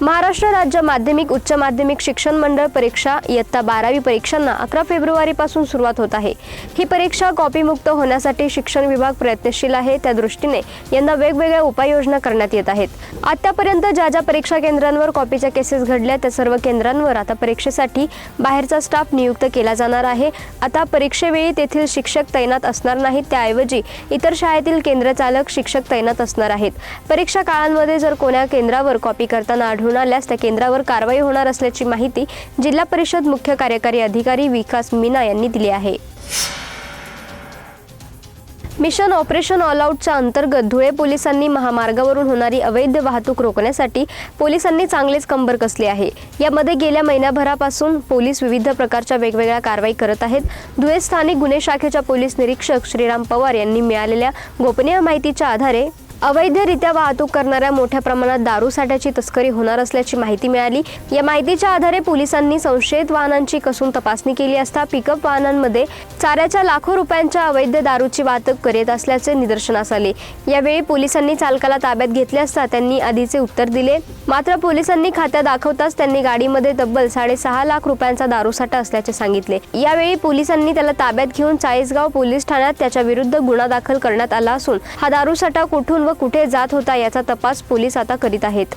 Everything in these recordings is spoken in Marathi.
महाराष्ट्र राज्य माध्यमिक उच्च माध्यमिक शिक्षण मंडळ परीक्षा इयत्ता बारावी परीक्षांना अकरा फेब्रुवारीपासून सुरुवात होत आहे. ही परीक्षा कॉपीमुक्त होण्यासाठी शिक्षण विभाग प्रयत्नशील आहे. त्या दृष्टीने यंदा वेगवेगळ्या उपाययोजना करण्यात येत आहेत. आतापर्यंत ज्या ज्या परीक्षा केंद्रांवर कॉपीच्या केसेस घडल्या त्या सर्व केंद्रांवर आता परीक्षेसाठी बाहेरचा स्टाफ नियुक्त केला जाणार आहे. आता परीक्षेवेळी तेथील शिक्षक तैनात असणार नाहीत. त्याऐवजी इतर शाळेतील केंद्रचालक शिक्षक तैनात असणार आहेत. परीक्षा काळांमध्ये जर कोण्या केंद्रावर कॉपी करताना आढळून आल्यास त्या केंद्रावर कारवाई होणार असल्याची माहिती जिल्हा परिषद मुख्य कार्यकारी अधिकारी विकास मीना यांनी दिली आहे. मिशन ऑपरेशन ऑल आउटच्या अंतर्गत धुळे पोलिसांनी महामार्गावरून होणारी अवैध वाहतूक रोखण्यासाठी पोलिसांनी चांगलेच कंबर कसले आहे. यामध्ये गेल्या महिन्याभरापासून पोलीस विविध प्रकारच्या वेगवेगळ्या कारवाई करत आहेत. धुळे स्थानिक गुन्हे शाखेच्या पोलीस निरीक्षक श्रीराम पवार यांनी मिळालेल्या गोपनीय माहितीच्या आधारे अवैधरित्या वाहतूक करणाऱ्या मोठ्या प्रमाणात दारू साठ्याची तस्करी होणार असल्याची माहिती मिळाली. या माहितीच्या आधारे पोलिसांनी संशयित वाहनांची कसून तपासणी केली असता पिकअप वाहनांमध्ये चाऱ्याच्या लाखो रुपयांच्या अवैध दारूची वाहतूक करीत असल्याचे निदर्शनास आले. यावेळी पोलिसांनी चालकाला ताब्यात घेतले असता त्यांनी आधीचे उत्तर दिले. मात्र पोलिसांनी खात्या दाखवताच त्यांनी गाडीमध्ये तब्बल साडेसहा लाख रुपयांचा दारूसाठा असल्याचे सांगितले. यावेळी पोलिसांनी त्याला ताब्यात घेऊन चाळीसगाव पोलीस ठाण्यात त्याच्या विरुद्ध गुन्हा दाखल करण्यात आला असून हा दारूसाठा कुठून व कुठे जात होता याचा तपास पोलीस आता करीत आहेत.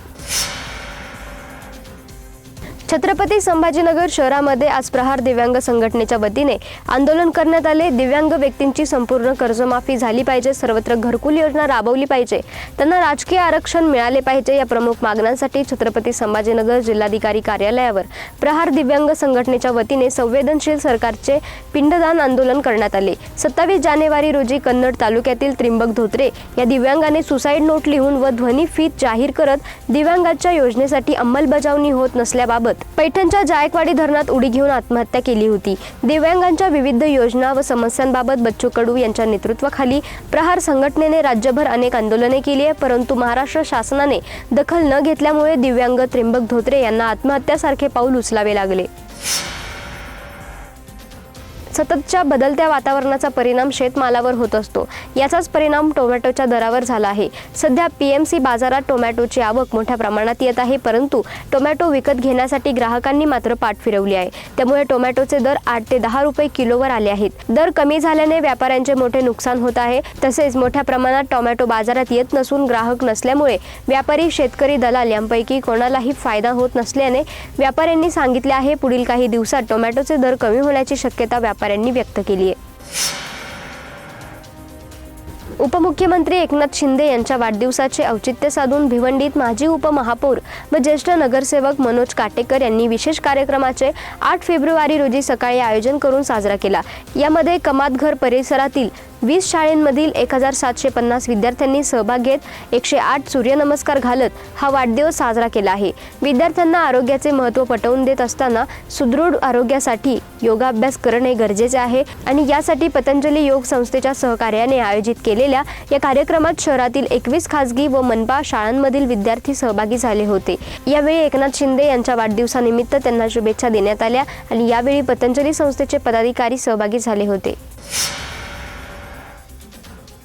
छत्रपती संभाजीनगर शहरामध्ये आज प्रहार दिव्यांग संघटनेच्या वतीने आंदोलन करण्यात आले. दिव्यांग व्यक्तींची संपूर्ण कर्जमाफी झाली पाहिजे. सर्वत्र घरकुल योजना राबवली पाहिजे. त्यांना राजकीय आरक्षण मिळाले पाहिजे या प्रमुख मागण्यांसाठी छत्रपती संभाजीनगर जिल्हाधिकारी कार्यालयावर प्रहार दिव्यांग संघटनेच्या वतीने संवेदनशील सरकारचे पिंडदान आंदोलन करण्यात आले. सत्तावीस जानेवारी रोजी कन्नड तालुक्यातील त्रिंबक धोत्रे या दिव्यांगाने सुसाईड नोट लिहून व ध्वनी फीत जाहीर करत दिव्यांगाच्या योजनेसाठी अंमलबजावणी होत नसल्याबाबत पैठणच्या जायकवाडी धरणात उडी घेऊन आत्महत्या केली होती. दिव्यांगांच्या विविध योजना व समस्यांबाबत बच्चू कडू यांच्या नेतृत्वाखाली प्रहार संघटनेने राज्यभर अनेक आंदोलने केली आहे परंतु महाराष्ट्र शासनाने दखल न घेतल्यामुळे दिव्यांग त्रिंबक धोत्रे यांना आत्महत्यासारखे पाऊल उचलावे लागले. सततच्या बदलत्या वातावरणाचा परिणाम शेतमालावर होत असतो. याचाच परिणाम टोमॅटोच्या दरावर झाला आहे. सध्या पी एम सी बाजारात टोमॅटोची आवक मोठ्या प्रमाणात येत आहे परंतु टोमॅटो विकत घेण्यासाठी ग्राहकांनी मात्र पाठ फिरवली आहे. त्यामुळे टोमॅटोचे दर आठ ते दहा रुपये किलोवर आले आहेत. दर कमी झाल्याने व्यापाऱ्यांचे मोठे नुकसान होत आहे. तसेच मोठ्या प्रमाणात टोमॅटो बाजारात येत नसून ग्राहक नसल्यामुळे व्यापारी शेतकरी दलाल यांपैकी कोणालाही फायदा होत नसल्याने व्यापाऱ्यांनी सांगितले आहे पुढील काही दिवसात टोमॅटोचे दर कमी होण्याची शक्यता व्यापारी व्यापाऱ्यांनी व्यक्त केली आहे. उपमुख्यमंत्री एकनाथ शिंदे यांच्या वाढदिवसाचे औचित्य साधून भिवंडीत माजी उपमहापौर व ज्येष्ठ नगरसेवक मनोज काटेकर यांनी विशेष कार्यक्रमाचे आठ फेब्रुवारी रोजी सकाळी आयोजन करून साजरा केला. यामध्ये कमातघर परिसरातील वीस शाळेंमधील एक हजार सातशे पन्नास विद्यार्थ्यांनी सहभाग घेत एकशे आठ सूर्यनमस्कार घालत हा वाढदिवस साजरा केला आहे. विद्यार्थ्यांना आरोग्याचे महत्त्व पटवून देत असताना सुदृढ आरोग्यासाठी योगाभ्यास करणे गरजेचे आहे आणि यासाठी पतंजली योग संस्थेच्या सहकार्याने आयोजित केलेल्या या कार्यक्रमात शहरातील एकवीस खासगी व मनपा शाळांमधील विद्यार्थी सहभागी झाले होते. यावेळी एकनाथ शिंदे यांच्या वाढदिवसानिमित्त त्यांना शुभेच्छा देण्यात आल्या आणि यावेळी पतंजली संस्थेचे पदाधिकारी सहभागी झाले होते.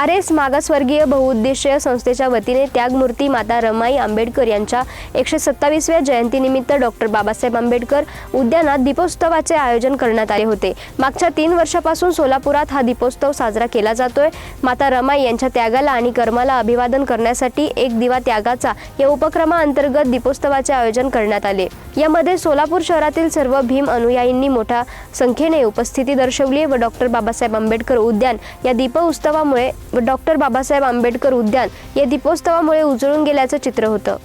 आर एस मागासवर्गीय बहुउद्देशीय संस्थेच्या वतीने त्यागमूर्ती माता रमाई आंबेडकर यांच्या एकशे सत्तावीसव्या जयंतीनिमित्त डॉक्टर बाबासाहेब आंबेडकर उद्यानात दीपोत्सवाचे आयोजन करण्यात आले होते. मागच्या तीन वर्षापासून सोलापुरात हा दीपोत्सव साजरा केला जातोय. माता रमाई यांच्या त्यागाला आणि कर्माला अभिवादन करण्यासाठी एक दिवा त्यागाचा या उपक्रमाअंतर्गत दीपोत्सवाचे आयोजन करण्यात आले. यामध्ये सोलापूर शहरातील सर्व भीम अनुयायींनी मोठ्या संख्येने उपस्थिती दर्शवली व डॉक्टर बाबासाहेब आंबेडकर उद्यान या दीपोत्सवामुळे उत्सवामुळे डॉक्टर बाबासाहेब आंबेडकर उद्यान या दीपोत्सवामुळे उजळून गेल्याचं चित्र होतं.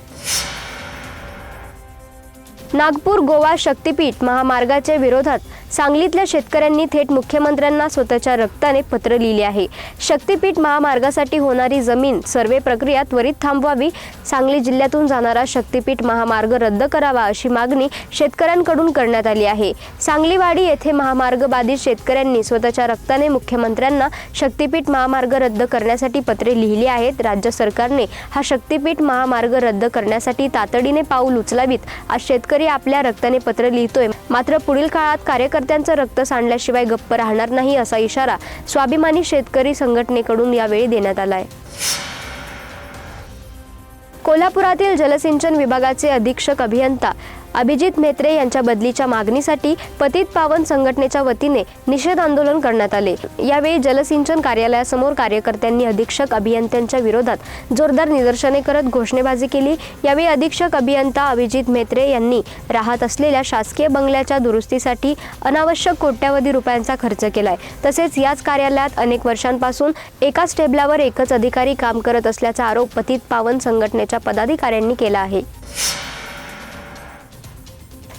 नागपूर गोवा शक्तीपीठ महामार्गाच्या विरोधात सांगलीतल्या शेतकऱ्यांनी थेट मुख्यमंत्र्यांना स्वतःच्या रक्ताने पत्र लिहिले आहे. शक्तीपीठ महामार्गासाठी होणारी जमीन सर्वे प्रक्रिया त्वरित थांबवावी सांगली जिल्ह्यातून जाणारा शक्तीपीठ महामार्ग रद्द करावा अशी मागणी शेतकऱ्यांकडून करण्यात आली आहे. सांगलीवाडी येथे महामार्ग बाधित शेतकऱ्यांनी स्वतःच्या रक्ताने मुख्यमंत्र्यांना शक्तीपीठ महामार्ग रद्द करण्यासाठी पत्रे लिहिली आहेत. राज्य सरकारने हा शक्तीपीठ महामार्ग रद्द करण्यासाठी तातडीने पाऊल उचलावीत. आज शेतकरी आपल्या रक्ताने पत्र लिहितोय. मात्र पुढील काळात कार्यकर्त्यांचं रक्त सांडल्याशिवाय गप्प राहणार नाही असा इशारा स्वाभिमानी शेतकरी संघटनेकडून यावेळी देण्यात आलाय. कोल्हापुरातील जलसिंचन विभागाचे अधीक्षक अभियंता अभिजित म्हेत्रे यांच्या बदलीच्या मागणीसाठी पतित पावन संघटनेच्या वतीने निषेध आंदोलन करण्यात आले. यावेळी जलसिंचन कार्यालयासमोर कार्यकर्त्यांनी अधीक्षक अभियंत्यांच्या विरोधात जोरदार निदर्शने करत घोषणेबाजी केली. यावेळी अधीक्षक अभियंता अभिजित म्हेत्रे यांनी राहत असलेल्या शासकीय बंगल्याच्या दुरुस्तीसाठी अनावश्यक कोट्यावधी रुपयांचा खर्च केलाय. तसेच याच कार्यालयात अनेक वर्षांपासून एकाच टेबलावर एकच अधिकारी काम करत असल्याचा आरोप पतित पावन संघटनेच्या पदाधिकाऱ्यांनी केला आहे.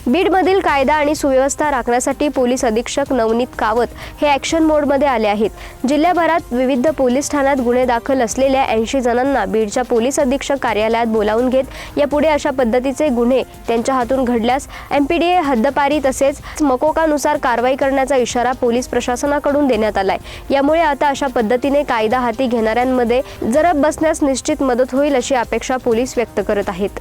बीडमधील कायदा आणि सुव्यवस्था राखण्यासाठी पोलीस अधीक्षक नवनीत कावत हे ॲक्शन मोडमध्ये आले आहेत. जिल्ह्याभरात विविध पोलीस ठाण्यात गुन्हे दाखल असलेल्या ऐंशी जणांना बीडच्या पोलीस अधीक्षक कार्यालयात बोलावून घेत यापुढे अशा पद्धतीचे गुन्हे त्यांच्या हातून घडल्यास एम पी डी ए हद्दपारी तसेच मकोकानुसार कारवाई करण्याचा इशारा पोलीस प्रशासनाकडून देण्यात आलाय. यामुळे आता अशा पद्धतीने कायदा हाती घेणाऱ्यांमध्ये जरब बसण्यास निश्चित मदत होईल अशी अपेक्षा पोलीस व्यक्त करत आहेत.